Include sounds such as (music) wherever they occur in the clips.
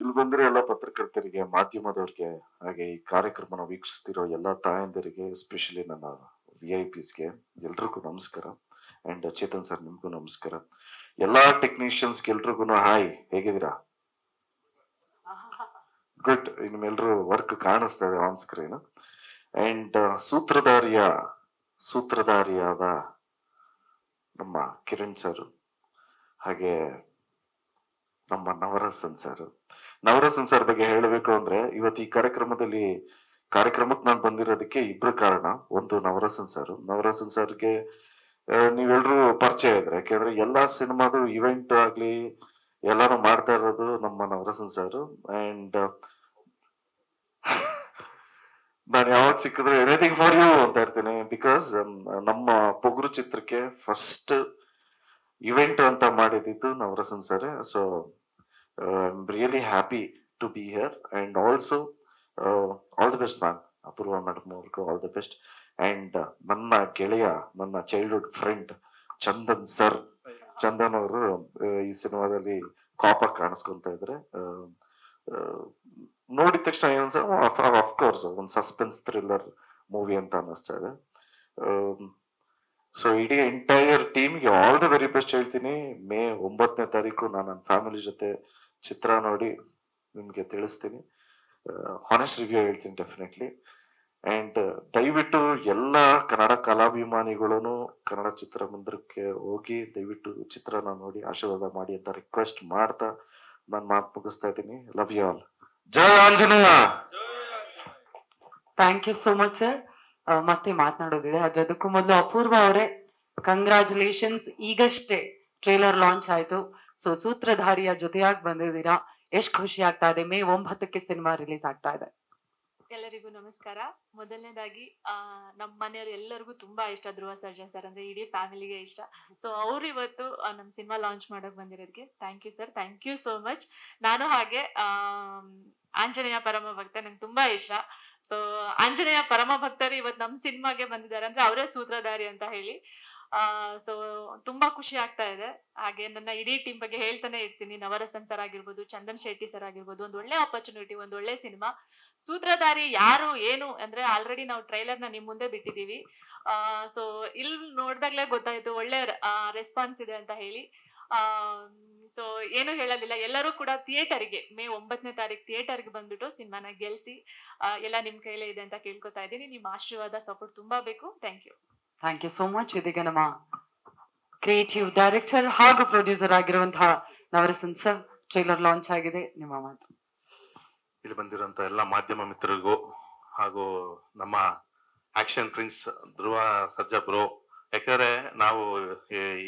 ಇಲ್ಲಿ ಬಂದ್ರೆ ಎಲ್ಲ ಪತ್ರಕರ್ತರಿಗೆ, ಮಾಧ್ಯಮದವರಿಗೆ, ಹಾಗೆ ಈ ಕಾರ್ಯಕ್ರಮನ ವೀಕ್ಷಿಸ್ತಿರೋ ಎಲ್ಲ ತಾಯಂದಿರಿಗೆ ಎಸ್ಪೆಷಲಿ ನನ್ನ ವಿ ಐ ಪಿಸ್ಗೆ ಎಲ್ರಿಗೂ ನಮಸ್ಕಾರ. ಅಂಡ್ ಚೇತನ್ ಸರ್ ನಿಮ್ಗೂ ನಮಸ್ಕಾರ. ಎಲ್ಲಾ ಟೆಕ್ನಿಷಿಯನ್ಸ್ ಎಲ್ರಿಗೂ ಹಾಯ್ ಹೇಗಿದ್ದೀರಾ? ಗುಡ್ ನಿಮ್ಮೆಲ್ಲರೂ ವರ್ಕ್ ಕಾಣಿಸ್ತದೆ ಆನ್ ಸ್ಕ್ರೀನ್ ಅಂಡ್ ಸೂತ್ರಧಾರಿಯ, ಸೂತ್ರಧಾರಿಯಾದ ನಮ್ಮ ಕಿರಣ್ ಸರ್ ಹಾಗೆ ನಮ್ಮ ನವರಸನ್ ಸರ್. ನವರಸನ್ ಸರ್ ಬಗ್ಗೆ ಹೇಳಬೇಕು ಅಂದ್ರೆ ಇವತ್ತು ಈ ಕಾರ್ಯಕ್ರಮದಲ್ಲಿ ಕಾರ್ಯಕ್ರಮಕ್ಕೆ ನಾನು ಬಂದಿರೋದಕ್ಕೆ ಇಬ್ರು ಕಾರಣ. ಒಂದು ನವರಸನ್ ಸರ್. ನವರಸನ್ ಸರ್ಗೆ ನೀವೆಲ್ರೂ ಪರಿಚಯ ಇದ್ರೆ, ಯಾಕೆಂದ್ರೆ ಎಲ್ಲಾ ಸಿನಿಮಾದು ಇವೆಂಟ್ ಆಗ್ಲಿ ಎಲ್ಲಾನು ಮಾಡ್ತಾ ಇರೋದು ನಮ್ಮ ನವರಸನ್ ಸರ್. ಅಂಡ್ ನಾನು ಯಾವಾಗ ಸಿಕ್ಕಿದ್ರೆ ಎನಿಥಿಂಗ್ ಫಾರ್ ಯು ಅಂತ ಇರ್ತೀನಿ ಬಿಕಾಸ್ ನಮ್ಮ ಪೊಗುರು ಚಿತ್ರಕ್ಕೆ ಫಸ್ಟ್ ಇವೆಂಟ್ ಅಂತ ಮಾಡಿದ್ದು Navarasan sir. So I am really happy to be here and also all the best ma'am Apoorva madam ಅವ್ರಿಗೂ ಆಲ್ ದ ಬೆಸ್ಟ್ ಅಂಡ್ ನನ್ನ ಗೆಳೆಯ, ನನ್ನ childhood friend Chandan sir Chandan ಅವರು ಈ ಸಿನಿಮಾದಲ್ಲಿ ಕಾಪ ಕಾಣಿಸ್ಕೊಳ್ತಾ ಇದ್ರೆ. ನೋಡಿದ ತಕ್ಷಣ ಏನ್ಸ ಅಫ್ಕೋರ್ಸ್ ಒಂದು ಸಸ್ಪೆನ್ಸ್ ಥ್ರಿಲ್ಲರ್ ಮೂವಿ ಅಂತ ಅನ್ನಿಸ್ತಾ ಇದೆ. ಸೊ ಇಡೀ ಎಂಟೈರ್ ಟೀಮ್ಗೆ ಆಲ್ ದ ವೆರಿ ಬೆಸ್ಟ್ ಹೇಳ್ತೀನಿ. ಮೇ ಒಂಬತ್ತನೇ ತಾರೀಕು ನಾನು ನನ್ನ ಫ್ಯಾಮಿಲಿ ಜೊತೆ ಚಿತ್ರ ನೋಡಿ ನಿಮ್ಗೆ ತಿಳಿಸ್ತೀನಿ. ಹಾನೆಸ್ಟ್ ರಿವ್ಯೂ ಹೇಳ್ತೀನಿ ಡೆಫಿನೆಟ್ಲಿ ಅಂಡ್ ದಯವಿಟ್ಟು ಎಲ್ಲ ಕನ್ನಡ ಕಲಾಭಿಮಾನಿಗಳು ಕನ್ನಡ ಚಿತ್ರಮಂದಿರಕ್ಕೆ ಹೋಗಿ ದಯವಿಟ್ಟು ಚಿತ್ರನ ನೋಡಿ ಆಶೀರ್ವಾದ ಮಾಡಿ ಅಂತ ರಿಕ್ವೆಸ್ಟ್ ಮಾಡ್ತಾ ನಾನು ಮಾತು ಮುಗಿಸ್ತಾ ಇದ್ದೀನಿ. Love you all Jaya Anjaneya! Thank you so much sir ಮತ್ತೆ ಮಾತನಾಡೋದಿದೆ. ಆದ್ರೆ ಅದಕ್ಕೂ ಮೊದಲು ಅಪೂರ್ವ ಅವರೇ ಕಂಗ್ರಾಚುಲೇಷನ್ಸ್ ಈಗಷ್ಟೇ ಟ್ರೇಲರ್ ಲಾಂಚ್ ಆಯ್ತು. ಸೊ ಸೂತ್ರಧಾರಿಯ ಜೊತೆಯಾಗಿ ಬಂದಿದ್ದೀರಾ. ಎಷ್ಟ್ ಖುಷಿ ಆಗ್ತಾ ಇದೆ. ಮೇ ಒಂಬತ್ತಕ್ಕೆ ಸಿನಿಮಾ ರಿಲೀಸ್ ಆಗ್ತಾ ಇದೆ. ಎಲ್ಲರಿಗೂ ನಮಸ್ಕಾರ. ಮೊದಲನೇದಾಗಿ ನಮ್ಮ ಮನೆಯವ್ರು ಎಲ್ಲರಿಗೂ ತುಂಬಾ ಇಷ್ಟ ಧ್ರುವ ಸರ್ಜಾ ಸರ್ ಅಂದ್ರೆ ಇಡೀ ಫ್ಯಾಮಿಲಿಗೆ ಇಷ್ಟ. ಸೊ ಅವ್ರು ಇವತ್ತು ನಮ್ ಸಿನಿಮಾ ಲಾಂಚ್ ಮಾಡಕ್ ಬಂದಿರೋದಕ್ಕೆ thank you sir thank you so much ನಾನು ಹಾಗೆ ಆಂಜನೇಯ ಪರಮ ಭಕ್ತ ನಂಗೆ ತುಂಬಾ ಇಷ್ಟ. ಸೊ ಆಂಜನೇಯ ಪರಮ ಭಕ್ತರು ಇವತ್ತು ನಮ್ ಸಿನಿಮಾಗೆ ಬಂದಿದ್ದಾರೆ. ಅಂದ್ರೆ ಅವರೇ ಸೂತ್ರಧಾರಿ ಅಂತ ಹೇಳಿ. ಆ ಸೊ ತುಂಬಾ ಖುಷಿ ಆಗ್ತಾ ಇದೆ. ಹಾಗೆ ನನ್ನ ಇಡೀ ಟೀಮ್ ಬಗ್ಗೆ ಹೇಳ್ತಾನೆ ಇರ್ತೀನಿ. ನವರಸನ್ ಸರ್ ಆಗಿರ್ಬೋದು, ಚಂದನ್ ಶೆಟ್ಟಿ ಸರ್ ಆಗಿರ್ಬೋದು, ಒಂದ್ ಒಳ್ಳೆ ಆಪರ್ಚುನಿಟಿ ಒಂದ್ ಒಳ್ಳೆ ಸಿನಿಮಾ. ಸೂತ್ರಧಾರಿ ಯಾರು, ಏನು, ಅಂದ್ರೆ ಆಲ್ರೆಡಿ ನಾವು ಟ್ರೈಲರ್ನ ನಿಮ್ ಮುಂದೆ ಬಿಟ್ಟಿದೀವಿ ಆ ಸೊ ಇಲ್ಲಿ ನೋಡ್ದಾಗ್ಲೇ ಗೊತ್ತಾಯ್ತು, ಒಳ್ಳೆ ರೆಸ್ಪಾನ್ಸ್ ಇದೆ ಅಂತ ಹೇಳಿ. ಆ ಸೊ ಏನು ಹೇಳಲಿಲ್ಲ ಎಲ್ಲರೂ ಕೂಡ ಥಿಯೇಟರ್ಗೆ ಮೇ ಒಂಬತ್ತನೇ ತಾರೀಕು ಥಿಯೇಟರ್ಗೆ ಬಂದ್ಬಿಟ್ಟು ಸಿನಿಮಾನ ಗೆಲ್ಸಿ ಎಲ್ಲ ನಿಮ್ ಕೈಲೇ ಇದೆ ಅಂತ ಕೇಳ್ಕೊತಾ ಇದ್ದೀನಿ. ನಿಮ್ಮ ಆಶೀರ್ವಾದ ಸಪೋರ್ಟ್ ತುಂಬಾ ಬೇಕು. Thank you. Thank you so much. ಇದೀಗ ನಮ್ಮ ಕ್ರಿಯೇಟಿವ್ ಡೈರೆಕ್ಟರ್ ಹಾಗೂ ಪ್ರೊಡ್ಯೂಸರ್ ಆಗಿರುವಂತಹ ನವರಸನ್ ಸರ್ ಟ್ರೈಲರ್ ಲಾಂಚ್ ಆಗಿದೆ. ನಿಮ್ಮ ಮಾತು. ಇಲ್ಲಿ ಬಂದಿರುವಂತ ಎಲ್ಲ ಮಾಧ್ಯಮ ಮಿತ್ರರಿಗೂ ಹಾಗೂ ನಮ್ಮ action prince Dhruva Sarja bro ಯಾಕಂದ್ರೆ ನಾವು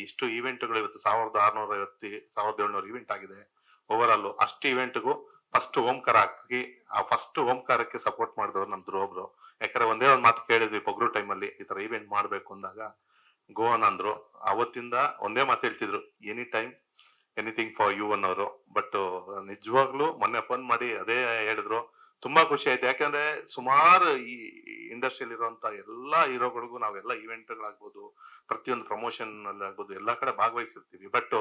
ಇಷ್ಟು ಇವೆಂಟ್ಗಳು ಇವತ್ತು ಸಾವಿರದ ಆರ್ನೂರ ಐವತ್ತು, ಸಾವಿರದ ಏಳ್ನೂರು ಇವೆಂಟ್ ಆಗಿದೆ. ಓವರ್ ಆಲ್ ಅಷ್ಟು ಇವೆಂಟ್ಗೂ ಫಸ್ಟ್ ಓಂಕಾರ ಹಾಕಿ, ಆ ಫಸ್ಟ್ ಓಂಕಾರಕ್ಕೆ ಸಪೋರ್ಟ್ ಮಾಡಿದವರು ನಮ್ ಧ್ರುವ ಬ್ರೋ ಯಾಕಂದ್ರೆ ಒಂದೇ ಒಂದ್ ಮಾತು ಕೇಳಿದ್ವಿ, ಪೊಗ್ರು ಟೈಮ್ ಅಲ್ಲಿ ಈ ತರ ಇವೆಂಟ್ ಮಾಡ್ಬೇಕು ಅಂದಾಗ. ಗೋವನ್ ಅಂದ್ರು. ಅವತ್ತಿಂದ ಒಂದೇ ಮಾತು ಹೇಳ್ತಿದ್ರು any time anything for you ಅನ್ನೋರು. ಬಟ್ ನಿಜವಾಗ್ಲೂ ಮೊನ್ನೆ ಫೋನ್ ಮಾಡಿ ಅದೇ ಹೇಳಿದ್ರು ತುಂಬಾ ಖುಷಿ ಆಯ್ತು. ಯಾಕಂದ್ರೆ ಸುಮಾರು ಈ ಇಂಡಸ್ಟ್ರಿಯಲ್ಲಿ ಇರುವಂತ ಎಲ್ಲಾ ಹೀರೋಗಳಿಗೂ ನಾವೆಲ್ಲ ಇವೆಂಟ್ಗಳಾಗ್ಬೋದು ಪ್ರತಿಯೊಂದು ಪ್ರಮೋಷನ್ ಅಲ್ಲಿ ಆಗ್ಬೋದು ಎಲ್ಲಾ ಕಡೆ ಭಾಗವಹಿಸಿರ್ತೀವಿ. ಬಟ್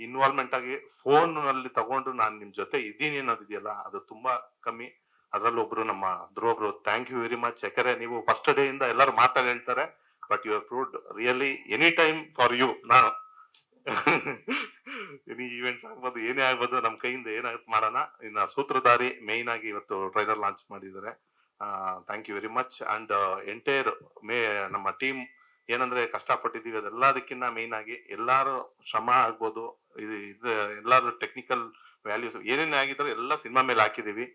ಇನ್ವಾಲ್ವ್ಮೆಂಟ್ ಆಗಿ ಫೋನ್ನಲ್ಲಿ ತಗೊಂಡು ನಾನು ನಿಮ್ ಜೊತೆ ಇದ್ದೀನಿ ಅನ್ನೋದಿದೆಯಲ್ಲ ಅದು ತುಂಬಾ ಕಮ್ಮಿ. ಅದ್ರಲ್ಲೂ ಒಬ್ರು ನಮ್ಮ ಧ್ರುವಬ್ರು ಥ್ಯಾಂಕ್ ಯು ವೆರಿ ಮಚ್ ಯಾಕಂದ್ರೆ ನೀವು ಫಸ್ಟ್ ಡೇ ಇಂದ ಎಲ್ಲರೂ ಮಾತಾಡಿ ಹೇಳ್ತಾರೆ but you are proved really any time for you ನಾನು. (laughs) ಎನಿ ಈವೆಂಟ್ಸ್ ಆಗ್ಬೋದು, ಏನೇ ಆಗ್ಬೋದು, ನಮ್ ಕೈಯಿಂದ ಏನಾಗುತ್ತೆ ಮಾಡೋಣ. ಇನ್ನ ಸೂತ್ರಧಾರಿ ಮೇನ್ ಆಗಿ ಇವತ್ತು ಟ್ರೈಲರ್ ಲಾಂಚ್ ಮಾಡಿದ್ದಾರೆ. Thank you very much and entire May, ನಮ್ಮ ಟೀಮ್ ಏನಂದ್ರೆ ಕಷ್ಟಪಟ್ಟಿದೀವಿ ಅದೆಲ್ಲದಕ್ಕಿಂತ ಮೇನ್ ಆಗಿ ಎಲ್ಲಾರು ಶ್ರಮ ಆಗ್ಬೋದು. ಇದು ಇದು ಎಲ್ಲಾರು ಟೆಕ್ನಿಕಲ್ ವ್ಯಾಲ್ಯೂಸ್ ಏನೇನೇ ಆಗಿದ್ರು ಎಲ್ಲ ಸಿನಿಮಾ ಮೇಲೆ ಹಾಕಿದೀವಿ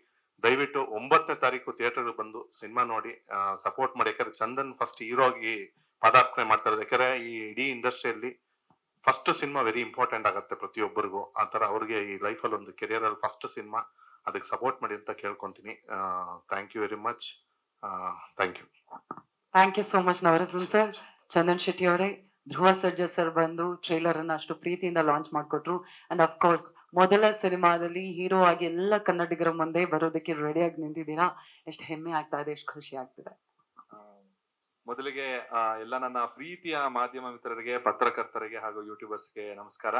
ದಯವಿಟ್ಟು ಒಂಬತ್ತನೇ ತಾರೀಕು ಥಿಯೇಟರ್ ಬಂದು ಸಿನಿಮಾ ನೋಡಿ ಸಪೋರ್ಟ್ ಮಾಡಿ. ಯಾಕಂದ್ರೆ ಚಂದನ್ ಫಸ್ಟ್ ಹೀರೋ ಆಗಿ ಪದಾರ್ಪಣೆ ಮಾಡ್ತಾ ಇರೋದು. ಯಾಕಂದ್ರೆ ಈ ಇಡೀ ಇಂಡಸ್ಟ್ರಿಯಲ್ಲಿ ಫಸ್ಟ್ ಸಿನಿಮಾ ವೆರಿ ಇಂಪಾರ್ಟೆಂಟ್ ಆಗುತ್ತೆ ಪ್ರತಿಯೊಬ್ಬರಿಗೂ. ತರ ಅವ್ರಿಗೆ ಈ ಲೈಫ್ ಅಲ್ಲಿ ಒಂದು ಕೆರಿಯರ್ ಅಲ್ಲಿ ಫಸ್ಟ್ ಸಿನಿಮಾ ಅದಕ್ಕೆ ಸಪೋರ್ಟ್ ಮಾಡಿ ಅಂತ ಕೇಳ್ಕೊಂತೀನಿ. Thank you very much thank you thank you so much Navarasan sir Chandan Shetty ಅವರೇ, ಧ್ರುವ ಸರ್ಜಾ ಸರ್ ಬಂದು ಟ್ರೈಲರ್ ಅನ್ನ ಅಷ್ಟು ಪ್ರೀತಿಯಿಂದ ಲಾಂಚ್ ಮಾಡಿಕೊಟ್ರು. ಅಂಡ್ ಅಫ್ ಕೋರ್ಸ್ ಮೊದಲ ಸಿನಿಮಾದಲ್ಲಿ ಹೀರೋ ಆಗಿ ಎಲ್ಲ ಕನ್ನಡಿಗರ ಮುಂದೆ ಬರೋದಕ್ಕೆ ರೆಡಿಯಾಗಿ ನಿಂತಿದ್ದೀರಾ? ಎಷ್ಟು ಹೆಮ್ಮೆ ಆಗ್ತಾ ಇದೆ, ಎಷ್ಟು ಖುಷಿ ಆಗ್ತಿದೆ. ಮೊದಲಿಗೆ ಎಲ್ಲ ನನ್ನ ಪ್ರೀತಿಯ ಮಾಧ್ಯಮ ಮಿತ್ರರಿಗೆ ಪತ್ರಕರ್ತರಿಗೆ ಹಾಗೂ ಯೂಟ್ಯೂಬರ್ಸ್ಗೆ ನಮಸ್ಕಾರ.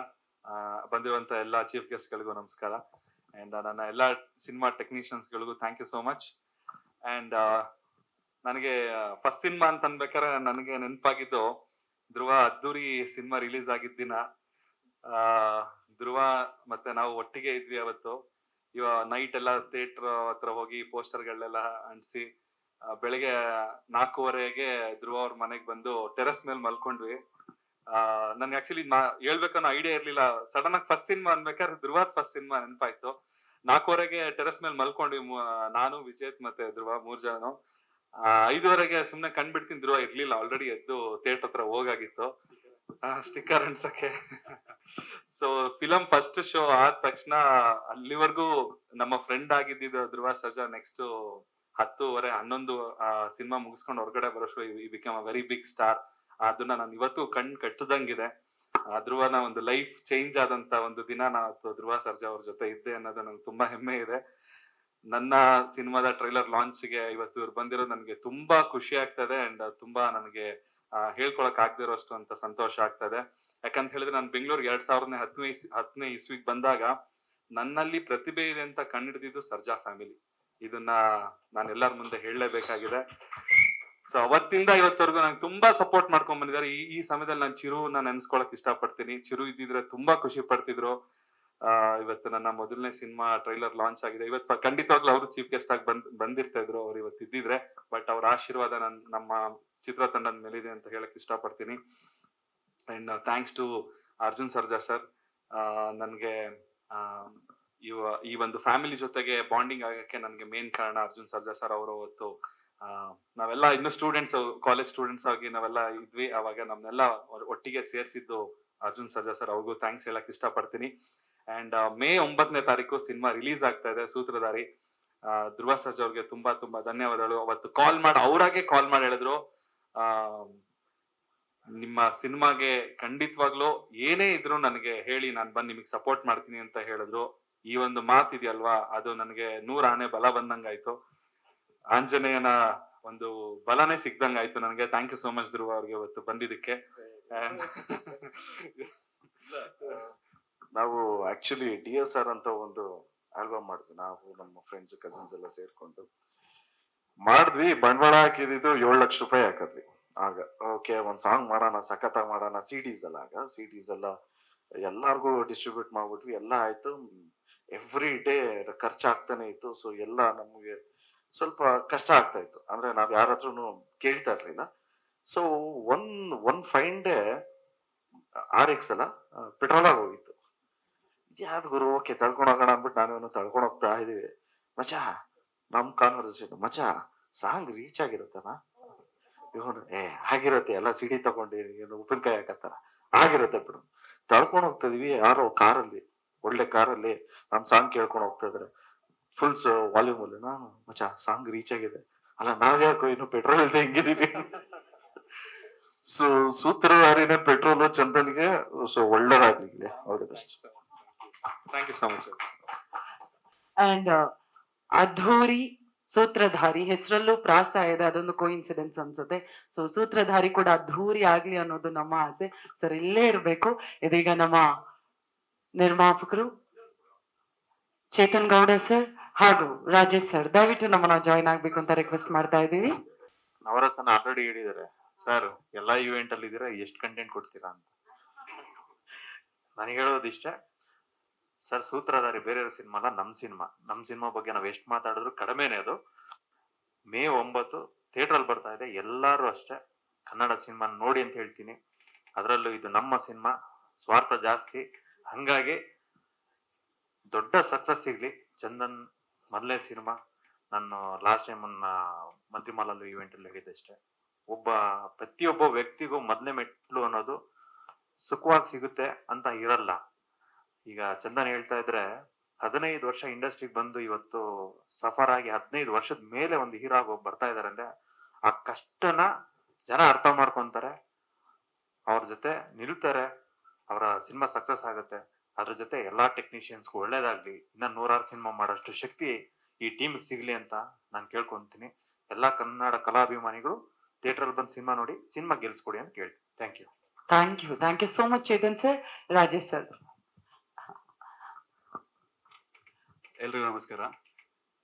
ಬಂದಿರುವಂತ ಎಲ್ಲ ಚೀಫ್ ಗೆಸ್ಟ್ ಗಳಿಗೂ ನಮಸ್ಕಾರ. ಅಂಡ್ ನನ್ನ ಎಲ್ಲ cinema ಟೆಕ್ನಿಷಿಯನ್ಸ್ಗಳಿಗೂ thank you so much and ನನಗೆ ಫಸ್ಟ್ ಸಿನಿಮಾ ಅಂತ ಅನ್ಬೇಕಾದ್ರೆ ನನಗೆ ನೆನಪಾಗಿದ್ದು ಧ್ರುವ ಅದ್ದೂರಿ ಸಿನಿಮಾ ರಿಲೀಸ್ ಆಗಿದ್ದ ದಿನ. ಆ, ಧ್ರುವ ಮತ್ತೆ ನಾವು ಒಟ್ಟಿಗೆ ಇದ್ವಿ ಅವತ್ತು. ಇವ ನೈಟ್ ಎಲ್ಲ ಥಿಯೇಟರ್ ಹತ್ರ ಹೋಗಿ ಪೋಸ್ಟರ್ಗಳನ್ನೆಲ್ಲ ಅಂಟಿಸಿ ಬೆಳಿಗ್ಗೆ ನಾಲ್ಕೂವರೆಗೆ ಧ್ರುವ ಅವ್ರ ಮನೆಗೆ ಬಂದು ಟೆರೆಸ್ ಮೇಲೆ ಮಲ್ಕೊಂಡ್ವಿ. ನನ್ಗೆ ಆಕ್ಚುಲಿ ಹೇಳ್ಬೇಕನ್ನೋ ಐಡಿಯಾ ಇರ್ಲಿಲ್ಲ. ಸಡನ್ ಆಗಿ ಫಸ್ಟ್ ಸಿನಿಮಾ ಅನ್ಬೇಕಾದ್ರೆ ಧ್ರುವದ್ ಫಸ್ಟ್ ಸಿನಿಮಾ ನೆನಪಾಯ್ತು. ನಾಲ್ಕೂವರೆಗೆ ಟೆರೆಸ್ ಮೇಲೆ ಮಲ್ಕೊಂಡ್ವಿ ನಾನು, ವಿಜೇತ್ ಮತ್ತೆ ಧ್ರುವ ಮೂರ್ ಜನ ಐದುವರೆಗೆ ಸುಮ್ನೆ ಕಂಡ್ಬಿಡ್ತೀನಿ ಧ್ರುವ ಇರ್ಲಿಲ್ಲ. ಆಲ್ರೆಡಿ ಎದ್ದು ಥಿಯೇಟರ್ ಹತ್ರ ಹೋಗಾಗಿತ್ತು. ಸ್ಟಿಕ್ಕರ್ ಅನ್ಸಕ್ಕೆ. ಸೊ ಫಿಲಂ ಫಸ್ಟ್ ಶೋ ಆದ ತಕ್ಷಣ ಅಲ್ಲಿವರೆಗೂ ನಮ್ಮ ಫ್ರೆಂಡ್ ಆಗಿದ್ದಿದ್ದು ಧ್ರುವ ಸರ್ಜಾ ನೆಕ್ಸ್ಟ್ ಹತ್ತುವರೆ, ಹನ್ನೊಂದು ಸಿನಿಮಾ ಮುಗಿಸ್ಕೊಂಡು ಹೊರಗಡೆ ಬರೋಷ್ಟು become a very big star ಅದನ್ನ ನಾನು ಇವತ್ತು ಕಣ್ ಕಟ್ಟದಂಗಿದೆ. ಧ್ರುವನ ಒಂದು ಲೈಫ್ ಚೇಂಜ್ ಆದಂತ ಒಂದು ದಿನ ನಾನು ಧ್ರುವ, ಸರ್ಜಾ ಅವ್ರ ಜೊತೆ ಇದ್ದೆ ಅನ್ನೋದು ನನಗೆ ತುಂಬಾ ಹೆಮ್ಮೆ ಇದೆ. ನನ್ನ ಸಿನಿಮಾದ ಟ್ರೈಲರ್ಗೆ ಇವತ್ತು ಇವ್ರು ಬಂದಿರೋದು ನನಗೆ ತುಂಬಾ ಖುಷಿ ಆಗ್ತದೆ ಅಂಡ್ ತುಂಬಾ ನನಗೆ ಹೇಳ್ಕೊಳಕ್ ಆಗದೆ ಇರೋಷ್ಟು ಅಂತ ಸಂತೋಷ ಆಗ್ತದೆ. ಯಾಕಂತ ಹೇಳಿದ್ರೆ ನಾನು ಬೆಂಗಳೂರಿಗೆ ಎರಡ್ ಸಾವಿರದ ಹತ್ತನೇ ಹತ್ತನೇ ಇಸ್ವಿಗ್ ಬಂದಾಗ ನನ್ನಲ್ಲಿ ಪ್ರತಿಭೆ ಇದೆ ಅಂತ ಕಂಡಿಡಿದಿದ್ದು ಸರ್ಜಾ ಫ್ಯಾಮಿಲಿ ಇದನ್ನ ನಾನು ಎಲ್ಲರ ಮುಂದೆ ಹೇಳಲೇಬೇಕಾಗಿದೆ. ಸೊ ಅವತ್ತಿಂದ ಇವತ್ತವರೆಗೂ ನಂಗೆ ತುಂಬಾ ಸಪೋರ್ಟ್ ಮಾಡ್ಕೊಂಡ್ ಬಂದಿದ್ದಾರೆ. ಈ ಈ ಸಮಯದಲ್ಲಿ ನಾನು ಚಿರು ನಾನು ನೆನ್ಸ್ಕೊಳಕ್ ಇಷ್ಟಪಡ್ತೀನಿ. ಚಿರು ಇದ್ದಿದ್ರೆ ತುಂಬಾ ಖುಷಿ ಪಡ್ತಿದ್ರು. ಆ, ಇವತ್ತು ನನ್ನ ಮೊದಲನೇ ಸಿನಿಮಾ ಟ್ರೈಲರ್ ಲಾಂಚ್ ಆಗಿದೆ. ಇವತ್ತು ಖಂಡಿತವಾಗ್ಲೂ ಅವರು ಚೀಫ್ ಗೆಸ್ಟ್ ಆಗಿ ಬಂದ್, ಬಂದಿರ್ತಾ ಇದ್ರು ಅವ್ರು ಇವತ್ತು ಇದ್ದಿದ್ರೆ. ಬಟ್ ಅವ್ರ ಆಶೀರ್ವಾದ ನನ್, ನಮ್ಮ ಚಿತ್ರತಂಡದ ಮೇಲಿದೆ ಅಂತ ಹೇಳಕ್ ಇಷ್ಟಪಡ್ತೀನಿ. And thanks to Arjun Sarja sir. ನನ್ಗೆ ಇವ ಈ ಒಂದು ಫ್ಯಾಮಿಲಿ ಜೊತೆಗೆ ಬಾಂಡಿಂಗ್ ಆಗಕ್ಕೆ ನನ್ಗೆ ಮೇನ್ ಕಾರಣ ಅರ್ಜುನ್ ಸರ್ಜಾ ಸರ್ ಅವರು ಆ, ನಾವೆಲ್ಲ ಇನ್ನು ಸ್ಟೂಡೆಂಟ್ಸ್ ಕಾಲೇಜ್ ಸ್ಟೂಡೆಂಟ್ಸ್ ಆಗಿ ನಾವೆಲ್ಲ ಇದ್ವಿ. ಅವಾಗ ನಮ್ನೆಲ್ಲ ಒಟ್ಟಿಗೆ ಸೇರಿಸಿದ್ದು ಅರ್ಜುನ್ ಸರ್ಜಾ ಸರ್ ಅವ್ರಿಗೂ ಥ್ಯಾಂಕ್ಸ್ ಹೇಳಕ್ ಇಷ್ಟಪಡ್ತೀನಿ. ಅಂಡ್ ಮೇ ಒಂಬತ್ತನೇ ತಾರೀಕು ಸಿನಿಮಾ ರಿಲೀಸ್ ಆಗ್ತಾ ಇದೆ ಸೂತ್ರಧಾರಿ. ಧ್ರುವ ಸರ್ಜಾ ಅವ್ರಿಗೆ ತುಂಬಾ ತುಂಬಾ ಧನ್ಯವಾದಗಳು. ಅವತ್ತು ಕಾಲ್ ಮಾಡಿ ಅವರಾಗೆ ಕಾಲ್ ಮಾಡಿ ಹೇಳಿದ್ರು. ಆ ನಿಮ್ಮ ಸಿನಿಮಾಗೆ ಖಂಡಿತವಾಗ್ಲೂ ಏನೇ ಇದ್ರು ನನಗೆ ಹೇಳಿ ನಾನು ಬಂದು ನಿಮಗೆ ಸಪೋರ್ಟ್ ಮಾಡ್ತೀನಿ ಅಂತ ಹೇಳಿದ್ರು. ಈ ಒಂದು ಮಾತಿದೆಯಲ್ವಾ ಅದು ನನಗೆ ನೂರ ಆನೆ ಬಲ ಬಂದಂಗಾಯ್ತು. ಆಂಜನೇಯನ ಒಂದು ಬಲನೇ ಸಿಕ್ದಂಗಾಯ್ತು ನನಗೆ. Thank you so much Dhruva ಅವ್ರಿಗೆ ಇವತ್ತು ಬಂದಿದ್ದಕ್ಕೆ. ನಾವು ಆಕ್ಚುಲಿ ಡಿ ಎಸ್ ಆರ್ ಅಂತ ಒಂದು ಆಲ್ಬಮ್ ಮಾಡಿದ್ವಿ. ನಾವು, ನಮ್ಮ ಫ್ರೆಂಡ್ಸ್ ಕಸಿನ್ಸ್ ಎಲ್ಲ ಸೇರ್ಕೊಂಡು. ಮಾಡಿದ್ವಿ. ಬಂಡವಾಳ ಹಾಕಿದ್ದು ಏಳು ಲಕ್ಷ ರೂಪಾಯಿ ಹಾಕಿದ್ವಿ. ಆಗ ಓಕೆ ಒಂದ್ ಸಾಂಗ್ ಮಾಡೋಣ ಸಖತ್ ಮಾಡೋಣ ಸಿಡೀಸ್ ಎಲ್ಲ ಆಗ ಸಿಡೀಸ್ ಎಲ್ಲ ಎಲ್ಲಾರ್ಗೂ ಡಿಸ್ಟ್ರಿಬ್ಯೂಟ್ ಮಾಡ್ಬಿಟ್ವಿ. ಎಲ್ಲ ಆಯ್ತು. ಎವ್ರಿ ಡೇ ಖರ್ಚಾಗ್ತಾನೆ ಇತ್ತು. ಸೊ ಎಲ್ಲ ನಮಗೆ ಸ್ವಲ್ಪ ಕಷ್ಟ ಆಗ್ತಾ ಇತ್ತು. ಅಂದ್ರೆ ನಾವ್ ಯಾರ ಹತ್ರನು ಕೇಳ್ತಾ ಇರ್ಲಿಲ್ಲ. So one one fine day R X ಅಲ್ಲ ಪೆಟ್ರೋಲ್ ಆಗಿ ಹೋಗಿತ್ತು. ಯಾವ್ದು ಗುರು, ಓಕೆ, ತಳ್ಕೊಂಡ್ ಹೋಗೋಣ ಅಂದ್ಬಿಟ್ಟು ನಾವೇನು ತಳ್ಕೊಂಡು ಹೋಗ್ತಾ ಇದೀವಿ. ಮಚಾ ನಮ್ ಕಾನ್ವರ್ಸೇಷನ್ ಮಚಾ ಸಾಂಗ್ ರೀಚ್ ಆಗಿರುತ್ತಲ್ಲ ಇವನು, ಏ, ಆಗಿರತ್ತೆ, ಎಲ್ಲ ಸಿಡಿ ತಗೊಂಡು, ಏನು, ಉಪ್ಪಿನಕಾಯಿ ಹಾಕತ್ತಾರ? ಆಗಿರತ್ತೆ ಬಿಡು. ತಳ್ಕೊಂಡು ಹೋಗ್ತಾ ಇದೀವಿ, ಯಾರೋ ಕಾರಲ್ಲಿ. ಒಳ್ಳೆ ಕಾರಲ್ಲಿ ನಮ್ ಸಾಂಗ್ ಕೇಳ್ಕೊಂಡು ಹೋಗ್ತಾ ಇದ್ರೆ. ಫುಲ್ ವಾಲ್ಯೂಮ್ ಅಲ್ಲಿ. ನಾ ಮಚ ಸಾಂಗ್ ರೀಚ್ ಆಗಿದೆ. ಅಲ್ಲ ನಾವ್ಯಾಕೋ ಇನ್ನು ಪೆಟ್ರೋಲ್ ಇಲ್ಲದೆ ಹೆಂಗಿದೀವಿ? ಸೊ ಸೂತ್ರಧಾರಿನ ಪೆಟ್ರೋಲ್ ಚಂದನ್ಗೆ ಸೊ ಒಳ್ಳೇದಾಗ್ಲಿ all the best thank you so much and ಅದ್ಧೂರಿ ಸೂತ್ರಧಾರಿ ಹೆಸರಲ್ಲೂ ಪ್ರಾಸ ಇದೆ ಅದೊಂದು ಕೋಇನ್ಸಿಡೆನ್ಸ್ ಅನ್ಸುತ್ತೆ. ಸೊ ಸೂತ್ರಧಾರಿ ಕೂಡ ಅದ್ಧೂರಿ ಆಗ್ಲಿ ಅನ್ನೋದು ನಮ್ಮ ಆಸೆ. ಸರ್ ಇಲ್ಲೇ ಇರ್ಬೇಕು. ಇದೀಗ ನಮ್ಮ ನಿರ್ಮಾಪಕರು ಚೇತನ್ ಗೌಡ ಸರ್ ಹಾಗೂ ರಾಜೇಶ್ ಸರ್. ದಯವಿಟ್ಟು ನಮ್ಮನ್ನ ಜಾಯಿನ್ ಆಗ್ಬೇಕು ಅಂತ ರಿಕ್ವೆಸ್ಟ್ ಮಾಡ್ತಾ ಇದೀವಿ ನವರಸನ ಆಲ್ರೆಡಿ ಹೇಳಿದ್ದಾರೆ. ಸರ್ ಎಲ್ಲಾ ಇವೆಂಟ್ ಅಲ್ಲಿ ಇದೀರಾ ಎಷ್ಟು ಕಂಟೆಂಟ್ ಕೊಡ್ತೀರಾ ಅಂತ. ನನಗೆ ಹೇಳೋದು ಇಷ್ಟ. ಸರ್ ಸೂತ್ರಧಾರಿ, ಬೇರೆಯವ್ರ ಸಿನಿಮಾ ಅಲ್ಲ, ನಮ್ ಸಿನಿಮಾ ನಮ್ ಸಿನಿಮಾ ಬಗ್ಗೆ ನಾವ್ ಎಷ್ಟ್ ಮಾತಾಡಿದ್ರು ಕಡಿಮೆನೇ ಅದು. ಮೇ ಒಂಬತ್ತು ಥಿಯೇಟರ್ ಅಲ್ಲಿ ಬರ್ತಾ ಇದೆ. ಎಲ್ಲಾರು ಅಷ್ಟೇ ಕನ್ನಡ ಸಿನಿಮಾ ನೋಡಿ ಅಂತ ಹೇಳ್ತೀನಿ. ಅದರಲ್ಲೂ ಇದು ನಮ್ಮ ಸಿನಿಮಾ ಸ್ವಾರ್ಥ ಜಾಸ್ತಿ. ಹಂಗಾಗಿ ದೊಡ್ಡ ಸಕ್ಸಸ್ ಸಿಗ್ಲಿ ಚಂದನ್ ಮೊದಲೇ ಸಿನಿಮಾ ನಾನು ಲಾಸ್ಟ್ ಟೈಮ್ ಮಂತ್ರಿಮಾಲಲ್ಲೂ ಇವೆಂಟ್ ಅಲ್ಲಿ ಹೇಳಿದ್ದೆ ಅಷ್ಟೇ ಒಬ್ಬ, ಪ್ರತಿಯೊಬ್ಬ ವ್ಯಕ್ತಿಗೂ ಮೊದಲನೇ ಮೆಟ್ಲು ಅನ್ನೋದು ಸುಖವಾಗಿ ಸಿಗುತ್ತೆ ಅಂತ ಇರಲ್ಲ. ಈಗ ಚಂದನ್ ಹೇಳ್ತಾ ಇದ್ರೆ, ಹದಿನೈದು ವರ್ಷ ಇಂಡಸ್ಟ್ರಿಗೆ ಬಂದು ಇವತ್ತು ಸಫರ್ ಆಗಿ ಹದಿನೈದು ವರ್ಷದ ಮೇಲೆ ಒಂದು ಹೀರೋ ಆಗಿ ಬರ್ತಾ ಇದಾರೆ ಅಂದ್ರೆ, ಆ ಕಷ್ಟನ ಜನ ಅರ್ಥ ಮಾಡ್ಕೊಂತಾರೆ. ಅವ್ರ ಜೊತೆ ನಿಲ್ತಾರೆ. ಅವರ ಸಿನಿಮಾ ಸಕ್ಸಸ್ ಆಗುತ್ತೆ. ಅದ್ರ ಜೊತೆ ಎಲ್ಲಾ ಟೆಕ್ನಿಷಿಯನ್ಸ್ಗೂ ಒಳ್ಳೇದಾಗ್ಲಿ. ಇನ್ನ ನೂರಾರು ಸಿನಿಮಾ ಮಾಡೋಷ್ಟು ಶಕ್ತಿ ಈ ಟೀಮ್ ಸಿಗ್ಲಿ ಅಂತ ನಾನು ಕೇಳ್ಕೊಂತೀನಿ. ಎಲ್ಲಾ ಕನ್ನಡ ಕಲಾಭಿಮಾನಿಗಳು ಥಿಯೇಟರ್ ಅಲ್ಲಿ ಬಂದು ಸಿನಿಮಾ ನೋಡಿ ಸಿನಿಮಾ ಗೆಲ್ಸ್ಕೊಡಿ ಅಂತ ಕೇಳ್ತೀನಿ. Thank you thank you thank you so much Chetan sir Rajesh sir ಎಲ್ರಿಗೂ ನಮಸ್ಕಾರ.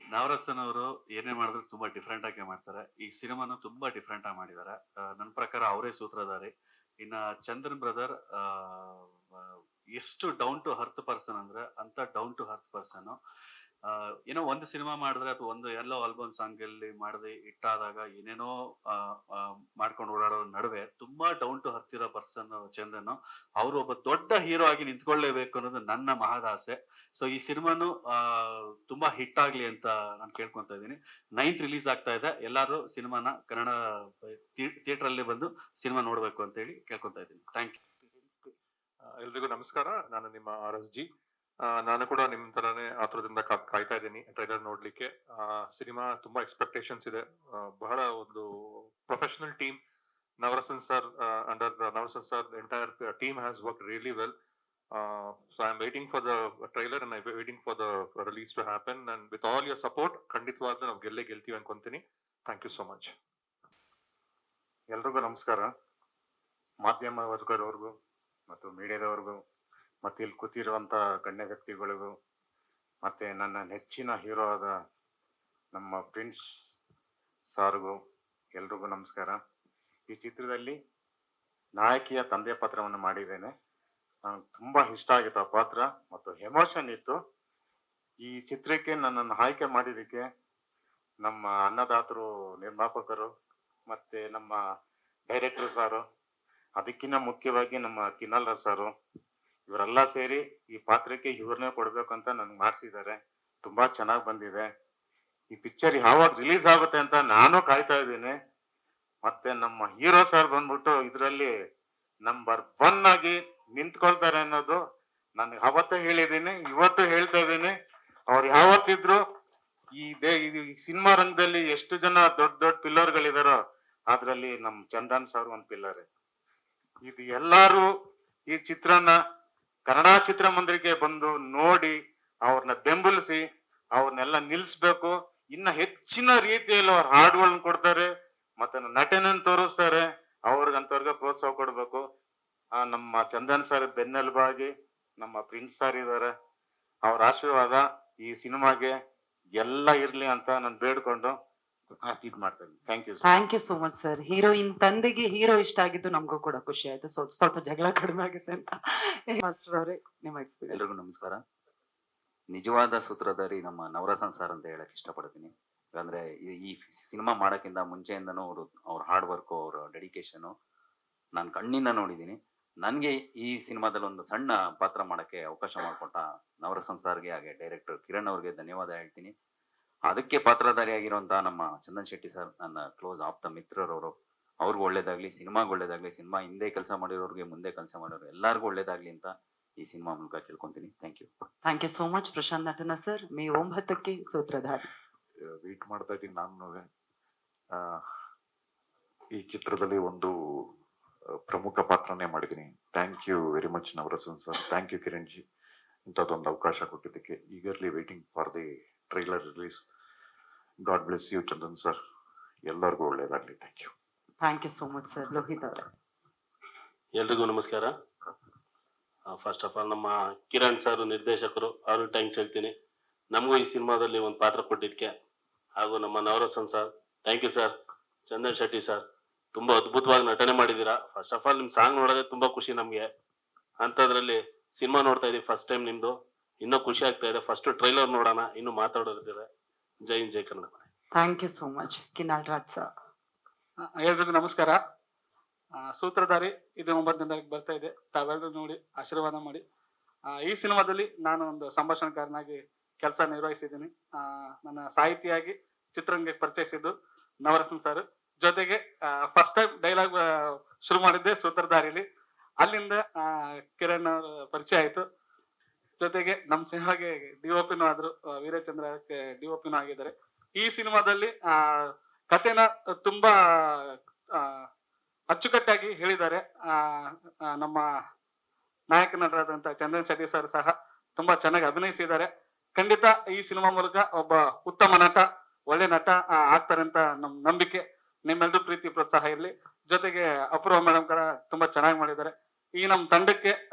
ನವರಸನ್ ಅವರು ಏನೇ ಮಾಡಿದ್ರು ತುಂಬಾ ಡಿಫ್ರೆಂಟ್ ಆಗಿ ಮಾಡ್ತಾರೆ. ಈ ಸಿನಿಮಾನು ತುಂಬಾ ಡಿಫ್ರೆಂಟ್ ಆಗಿ ಮಾಡಿದ್ದಾರೆ. ನನ್ನ ಪ್ರಕಾರ ಅವರೇ ಸೂತ್ರಧಾರಿ. ಇನ್ನ ಚಂದ್ರನ್ ಬ್ರದರ್ ಎಷ್ಟು ಡೌನ್ ಟು ಹರ್ತ್ ಪರ್ಸನ್ ಅಂದ್ರೆ ಅಂತ ಡೌನ್ ಟು ಹರ್ತ್ ಪರ್ಸನ್ ಏನೋ ಒಂದು ಸಿನಿಮಾ ಮಾಡಿದ್ರೆ ಅಥವಾ ಒಂದು ಎಲ್ಲೋ ಆಲ್ಬಮ್ ಸಾಂಗ್ ಅಲ್ಲಿ ಮಾಡದೆ ಇಟ್ಟಾದಾಗ ಏನೇನೋ ಮಾಡ್ಕೊಂಡು ಓಡಾಡೋ ನಡುವೆ ತುಂಬಾ ಡೌನ್ ಟು ಹತ್ತಿರೋ ಪರ್ಸನ್ ಚಂದನ್ ಅವರು ಒಬ್ಬ ದೊಡ್ಡ ಹೀರೋ ಆಗಿ ನಿಂತ್ಕೊಳ್ಳೇಬೇಕು ಅನ್ನೋದು ನನ್ನ ಮಹದಾಸೆ. ಸೊ ಈ ಸಿನಿಮಾನು ತುಂಬಾ ಹಿಟ್ ಆಗ್ಲಿ ಅಂತ ನಾನು ಕೇಳ್ಕೊಂತ ಇದ್ದೀನಿ. ನೈನ್ತ್ ರಿಲೀಸ್ ಆಗ್ತಾ ಇದೆ. ಎಲ್ಲಾರು ಸಿನಿಮಾನ ಕನ್ನಡ ಥಿಯೇಟರ್ ಅಲ್ಲಿ ಬಂದು ಸಿನಿಮಾ ನೋಡ್ಬೇಕು ಅಂತ ಹೇಳಿ ಕೇಳ್ಕೊಂತ ಇದ್ದೀನಿ. ಥ್ಯಾಂಕ್ ಯು ಎಲ್ರಿಗೂ ನಮಸ್ಕಾರ. ನಾನು ನಿಮ್ಮ ಆರ್ ಎಸ್ ಜಿ. ನಾನು ಕೂಡ ನಿಮ್ ತರಾನೇ ಆತುರದಿಂದ ಕಾಯ್ತಾ ಇದ್ದೀನಿ ಟ್ರೈಲರ್ ನೋಡ್ಲಿಕ್ಕೆ. ಸಿನಿಮಾ ತುಂಬಾ ಎಕ್ಸ್ಪೆಕ್ಟೇಷನ್ಸ್ ಇದೆ. ಬಹಳ ಒಂದು professional team Navarasan sir under Navarasan sir entire team has work really well so I am waiting for the trailer and I waiting for the release to happen and with all your support ಖಂಡಿತವಾಗ್ಲೂ ನಾವು ಗೆಲ್ಲೇ ಗೆಲ್ತೀವಿ ಅನ್ಕೊಂತೀನಿ. Thank you so much ಎಲ್ರಿಗೂ ನಮಸ್ಕಾರ. ಮಾಧ್ಯಮ ವರ್ಗದವ್ರಿಗೂ ಮತ್ತು ಮೀಡಿಯಾದವ್ರಿಗೂ. ಮತ್ತು ಇಲ್ಲಿ ಕೂತಿರುವಂತ ಗಣ್ಯ ವ್ಯಕ್ತಿಗಳಿಗೂ ಮತ್ತೆ ನನ್ನ ನೆಚ್ಚಿನ ಹೀರೋ ಆದ ನಮ್ಮ ಪ್ರಿನ್ಸ್ ಸಾರ್ಗೂ ಎಲ್ರಿಗೂ ನಮಸ್ಕಾರ. ಈ ಚಿತ್ರದಲ್ಲಿ ನಾಯಕಿಯ ತಂದೆ ಪಾತ್ರವನ್ನು ಮಾಡಿದ್ದೇನೆ. ನನಗೆ ತುಂಬಾ ಇಷ್ಟ ಆಗಿತ್ತು ಆ ಪಾತ್ರ ಮತ್ತು ಎಮೋಷನ್ ಇತ್ತು. ಈ ಚಿತ್ರಕ್ಕೆ ನನ್ನನ್ನು ಆಯ್ಕೆ ಮಾಡಿದ್ದಕ್ಕೆ ನಮ್ಮ ಅನ್ನದಾತರು, ನಿರ್ಮಾಪಕರು ಮತ್ತೆ ನಮ್ಮ ಡೈರೆಕ್ಟರ್ ಸಾರು, ಅದಕ್ಕಿಂತ ಮುಖ್ಯವಾಗಿ ನಮ್ಮ ಕಿನಲ್ ಸಾರು ಇವರೆಲ್ಲ ಸೇರಿ ಈ ಪಾತ್ರಕ್ಕೆ ಇವ್ರನ್ನೇ ಕೊಡ್ಬೇಕು ಅಂತ ನನ್ಗೆ ಮಾಡಿಸಿದ್ದಾರೆ ತುಂಬಾ ಚೆನ್ನಾಗಿ ಬಂದಿದೆ. ಈ ಪಿಕ್ಚರ್ ಯಾವಾಗ ರಿಲೀಸ್ ಆಗುತ್ತೆ ಅಂತ ನಾನು ಕಾಯ್ತಾ ಇದ್ದೀನಿ. ಮತ್ತೆ ನಮ್ಮ ಹೀರೋ ಸರ್ ಬಂದ್ಬಿಟ್ಟು ಇದರಲ್ಲಿ ನಂಬರ್ ಒನ್ ಆಗಿ ನಿಂತ್ಕೊಳ್ತಾರೆ ಅನ್ನೋದು ನಾನು ಅವತ್ತೇ ಹೇಳಿದ್ದೀನಿ, ಇವತ್ತು ಹೇಳ್ತಾ ಇದ್ದೀನಿ. ಅವ್ರು ಯಾವತ್ತಿದ್ರು ಈ ದೇ ಸಿನಿಮಾ ರಂಗದಲ್ಲಿ ಎಷ್ಟು ಜನ ದೊಡ್ಡ ದೊಡ್ಡ ಪಿಲ್ಲರ್ಗಳಿದಾರೋ ಅದ್ರಲ್ಲಿ ನಮ್ ಚಂದನ್ ಸರ್ ಒಂದ್ ಪಿಲ್ಲರ್. ಇದು ಎಲ್ಲಾರು ಈ ಚಿತ್ರನ ಕನ್ನಡ ಚಿತ್ರಮಂದಿರಕ್ಕೆ ಬಂದು ನೋಡಿ ಅವ್ರನ್ನ ಬೆಂಬಲಿಸಿ ಅವ್ರನ್ನೆಲ್ಲ ನಿಲ್ಲಿಸ್ಬೇಕು ಇನ್ನ ಹೆಚ್ಚಿನ ರೀತಿಯಲ್ಲಿ ಅವ್ರ ಹಾಡುಗಳನ್ನ ಕೊಡ್ತಾರೆ, ಮತ್ತೆ ನಟನೆಯನ್ನು ತೋರಿಸ್ತಾರೆ, ಅವ್ರಿಗಂತವ್ರಿಗೆ ಪ್ರೋತ್ಸಾಹ ಕೊಡ್ಬೇಕು. ನಮ್ಮ ಚಂದನ್ ಸರ್ ಬೆನ್ನೆಲುಬಾಗಿ, ನಮ್ಮ ಪ್ರಿನ್ಸ್ ಸರ್ ಇದ್ದಾರೆ ಅವ್ರ ಆಶೀರ್ವಾದ ಈ ಸಿನಿಮಾಗೆ ಎಲ್ಲ ಇರ್ಲಿ ಅಂತ ನಾನು ಬೇಡ್ಕೊಂಡು ಇದ್ thank you thank you so much sir heroine ತಂದೆಗೆ ಹೀರೋ ಇಷ್ಟ ಆಗಿದ್ದು ನಮಗೂ ಕೂಡ ಖುಷಿ ಆಯ್ತು. ಸ್ವಲ್ಪ ಸ್ವಲ್ಪ ಜಗಳ ಕಡಿಮೆ ಆಗುತ್ತೆ ಅಂತ. ಮಾಸ್ಟರ್ ಅವರೇ ನಿಮ್ಮ ಎಲ್ರಿಗೂ ಎಕ್ಸ್ಪೀರಿಯನ್ಸ್ ನಮಸ್ಕಾರ. ನಿಜವಾದ ಸೂತ್ರಧಾರಿ ನಮ್ಮ ನವರಸನ್ ಸರ್ ಅಂತ ಹೇಳಕ್ ಇಷ್ಟಪಡ್ತೀನಿ. ಯಾಕಂದ್ರೆ ಈ- ಈ ಸಿನಿಮಾ ಮಾಡಕ್ಕಿಂತ ಮುಂಚೆಯಿಂದನೂ ಅವರು ಅವ್ರ ಹಾರ್ಡ್ ವರ್ಕ್ ಅವ್ರ ಡೆಡಿಕೇಶನ್ ನಾನು ಕಣ್ಣಿಂದ ನೋಡಿದ್ದೀನಿ. ನನಗೆ ಈ ಸಿನಿಮಾದಲ್ಲಿ ಒಂದು ಸಣ್ಣ ಪಾತ್ರ ಮಾಡಕ್ಕೆ ಅವಕಾಶ ಮಾಡಿಕೊಟ್ಟ ನವರಸನ್ ಸರ್ಗೆ ಹಾಗೆ ಡೈರೆಕ್ಟರ್ ಕಿರಣ್ ಅವ್ರಿಗೆ ಧನ್ಯವಾದ ಹೇಳ್ತೀನಿ. ಅದಕ್ಕೆ ಪಾತ್ರಧಾರಿಯಾಗಿರುವಂತಹ ನಮ್ಮ ಚಂದನ್ ಶೆಟ್ಟಿ ಸರ್ ನನ್ನ ಕ್ಲೋಸ್ ಆಪ್ತ ಮಿತ್ರರವರು. ಅವ್ರಿಗೂ ಒಳ್ಳೇದಾಗ್ಲಿ ಸಿನಿಮಾಗೆ ಒಳ್ಳೇದಾಗ್ಲಿ ಸಿನಿಮಾ ಹಿಂದೆ ಕೆಲಸ ಮಾಡಿರೋರಿಗೆ ಮುಂದೆ ಕೆಲಸ ಮಾಡೋರು ಎಲ್ಲರಿಗೂ ಒಳ್ಳೇದಾಗ್ಲಿ ಅಂತ ಈ ಸಿನಿಮಾ ಮೂಲಕ ಕೇಳ್ಕೊಂತೀನಿ. Thank you thank you so much Prashanth ನಟನ ಸರ್ ಮೇ ಒಂಬತ್ತಕ್ಕೆ ಸೂತ್ರಧಾರಿ. ವೇಟ್ ಮಾಡ್ತಾ ಇದ್ದೀನಿ ನಾನು ಈ ಚಿತ್ರದಲ್ಲಿ ಒಂದು ಪ್ರಮುಖ ಪಾತ್ರನೇ ಮಾಡಿದ್ದೀನಿ. Thank you very much Navarasan sir thank you Kiran ji. ಇಂಥದ್ದೊಂದು ಅವಕಾಶ ಕೊಟ್ಟಿದ್ದಕ್ಕೆ eagerly waiting for the trailer release god bless you Chandan sir ಎಲ್ಲರಿಗೂ ಒಳ್ಳೇದಾಗಲಿ. Thank you thank you so much sir Lohith ಅವರೇ. ಎಲ್ರಿಗೂ ನಮಸ್ಕಾರ. ಫಸ್ಟ್ ಆಫ್ ಆಲ್ ನಮ್ಮ Kiran sir ನಿರ್ದೇಶಕರು ಅವರು ಥ್ಯಾಂಕ್ಸ್ ಹೇಳ್ತೀನಿ. ನಮಗೂ ಈ ಸಿನಿಮಾದಲ್ಲಿ ಒಂದು ಪಾತ್ರ ಕೊಟ್ಟಿದ್ಕೆ ಹಾಗೂ ನಮ್ಮ Navarasan sir thank you sir Chandan Shetty sir ತುಂಬಾ ಅದ್ಭುತವಾಗಿ ನಟನೆ ಮಾಡಿದ್ದೀರಾ. ಫಸ್ಟ್ ಆಫ್ ಆಲ್ ನಿಮ್ ಸಾಂಗ್ ನೋಡೋದೇ ತುಂಬಾ ಖುಷಿ ನಮ್ಗೆ. ಅಂಥದ್ರಲ್ಲಿ ಸಿನಿಮಾ ನೋಡ್ತಾ ಇದೀವಿ ಫಸ್ಟ್ ಟೈಮ್ ನಿಮ್ದು. ಇನ್ನೂ ಖುಷಿ ಆಗ್ತಾ ಇದೆ. ಫಸ್ಟ್ ಟ್ರೈಲರ್ ನೋಡೋಣ ಇನ್ನು ಮಾತಾಡೋದಿದೆ Jai Hind Jai Kannada thank you so much Kinal Raj sir ಎಲ್ರಿಗೂ ನಮಸ್ಕಾರ. ಆ, ಸೂತ್ರಧಾರಿ ಇದು ಒಂಬತ್ತನೇ ತಾರೀಕು ಬರ್ತಾ ಇದೆ. ತಾವೆಲ್ಲರೂ ನೋಡಿ ಆಶೀರ್ವಾದ ಮಾಡಿ. ಆ, ಈ ಸಿನಿಮಾದಲ್ಲಿ ನಾನು ಒಂದು ಸಂಭಾಷಣಕಾರನಾಗಿ ಕೆಲಸ ನಿರ್ವಹಿಸಿದ್ದೀನಿ. ಆ, ನನ್ನ ಸಾಹಿತಿಯಾಗಿ ಚಿತ್ರರಂಗಕ್ಕೆ ಪರಿಚಯಿಸಿದ್ದು ನವರಸನ್ ಸರ್ ಜೊತೆಗೆ ಫಸ್ಟ್ ಟೈಮ್ ಡೈಲಾಗ್ ಶುರು ಮಾಡಿದ್ದೆ ಸೂತ್ರಧಾರಿಲಿ. ಅಲ್ಲಿಂದ ಆ, ಕಿರಣ್ ಅವರ ಪರಿಚಯ ಆಯ್ತು. ಜೊತೆಗೆ ನಮ್ ಸಿನಿಮಾಗೆ ಡಿಒಪಿನೂ ಆದ್ರು ವೀರಚಂದ್ರ ಡಿಒಪಿನೂ ಆಗಿದ್ದಾರೆ. ಈ ಸಿನಿಮಾದಲ್ಲಿ ಆ ಕಥೆನ ತುಂಬಾ ಅಚ್ಚುಕಟ್ಟಾಗಿ ಹೇಳಿದ್ದಾರೆ. ಆ, ನಮ್ಮ ನಾಯಕ ನಟರಾದಂತ ಚಂದನ್ ಶೆಟ್ಟಿ ಸರ್ ಸಹ ತುಂಬಾ ಚೆನ್ನಾಗಿ ಅಭಿನಯಿಸಿದ್ದಾರೆ. ಖಂಡಿತ ಈ ಸಿನಿಮಾ ಮೂಲಕ ಒಬ್ಬ ಉತ್ತಮ ನಟ ಒಳ್ಳೆ ನಟ ಆಗ್ತಾರೆ ಅಂತ ನಮ್ ನಂಬಿಕೆ. ನಿಮ್ಮೆಲ್ಲರೂ ಪ್ರೀತಿ ಪ್ರೋತ್ಸಾಹ ಇರಲಿ. ಜೊತೆಗೆ ಅಪೂರ್ವ ಮೇಡಮ್ ಕೂಡ ತುಂಬಾ ಚೆನ್ನಾಗಿ ಮಾಡಿದ್ದಾರೆ. ಈ ನಮ್ಮ ತಂಡಕ್ಕೆ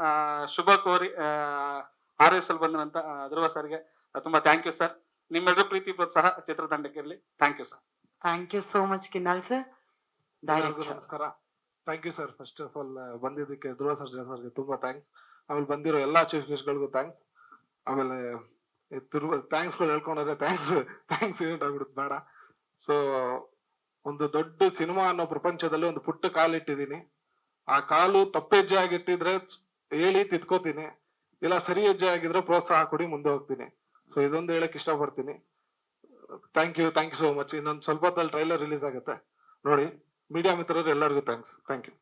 ಶುಭ ಕೋರಿ ಆರ್ ಎಸ್ ಎಲ್ ಬಂದಂತ ಧ್ರುವ ಸರ್ಗೆ ತುಂಬಾ ಥ್ಯಾಂಕ್ ಯು ಸರ್ ನಿಮ್ಮೆಲ್ಲರೂ ಪ್ರೀತಿ ಪ್ರೋತ್ಸಾಹ ಚಿತ್ರತಂಡಕ್ಕೆ ಇರಲಿ. Thank you sir thank you so much Kinnal sir ನಮಸ್ಕಾರ. Thank you sir first of all ಬಂದಿದ್ದಕ್ಕೆ ಧ್ರುವ ಸರ್ ಸರ್ಗೆ ತುಂಬಾ ಥ್ಯಾಂಕ್ಸ್ ಆಮೇಲೆ ಬಂದಿರೋ ಎಲ್ಲಾ ಚೀಫ್ ಗೆಸ್ಟ್ಗಳಿಗೂ ಥ್ಯಾಂಕ್ಸ್ ಆಮೇಲೆ ಧ್ರುವ ಥ್ಯಾಂಕ್ಸ್ಗಳು ಹೇಳ್ಕೊಂಡ್ರೆ ಥ್ಯಾಂಕ್ಸ್ ಥ್ಯಾಂಕ್ಸ್ ಯೂನಿಟ್ ಆಗ್ಬಿಡುತ್ತೆ ಬೇಡ. ಸೊ ಒಂದು ದೊಡ್ಡ ಸಿನಿಮಾ ಅನ್ನೋ ಪ್ರಪಂಚದಲ್ಲಿ ಒಂದು ಪುಟ್ಟ ಕಾಲು ಇಟ್ಟಿದ್ದೀನಿ. ಆ ಕಾಲು ತಪ್ಪೆಜ್ಜೆ ಆಗಿಟ್ಟಿದ್ರೆ ಹೇಳಿ ತಿದ್ಕೋತೀನಿ. ಇಲ್ಲ, ಸರಿ ಹೆಜ್ಜೆ ಆಗಿದ್ರೆ ಪ್ರೋತ್ಸಾಹ ಕೊಡಿ, ಮುಂದೆ ಹೋಗ್ತೀನಿ. ಸೊ ಇದೊಂದು ಹೇಳಕ್ ಇಷ್ಟಪಡ್ತೀನಿ. Thank you thank you so much ಇನ್ನೊಂದು ಸ್ವಲ್ಪ ಹೊತ್ತಲ್ಲಿ ಟ್ರೈಲರ್ ರಿಲೀಸ್ ಆಗುತ್ತೆ. ನೋಡಿ ಮೀಡಿಯಾ ಮಿತ್ರರು ಎಲ್ಲರಿಗೂ ಥ್ಯಾಂಕ್ಸ್ ಥ್ಯಾಂಕ್ ಯು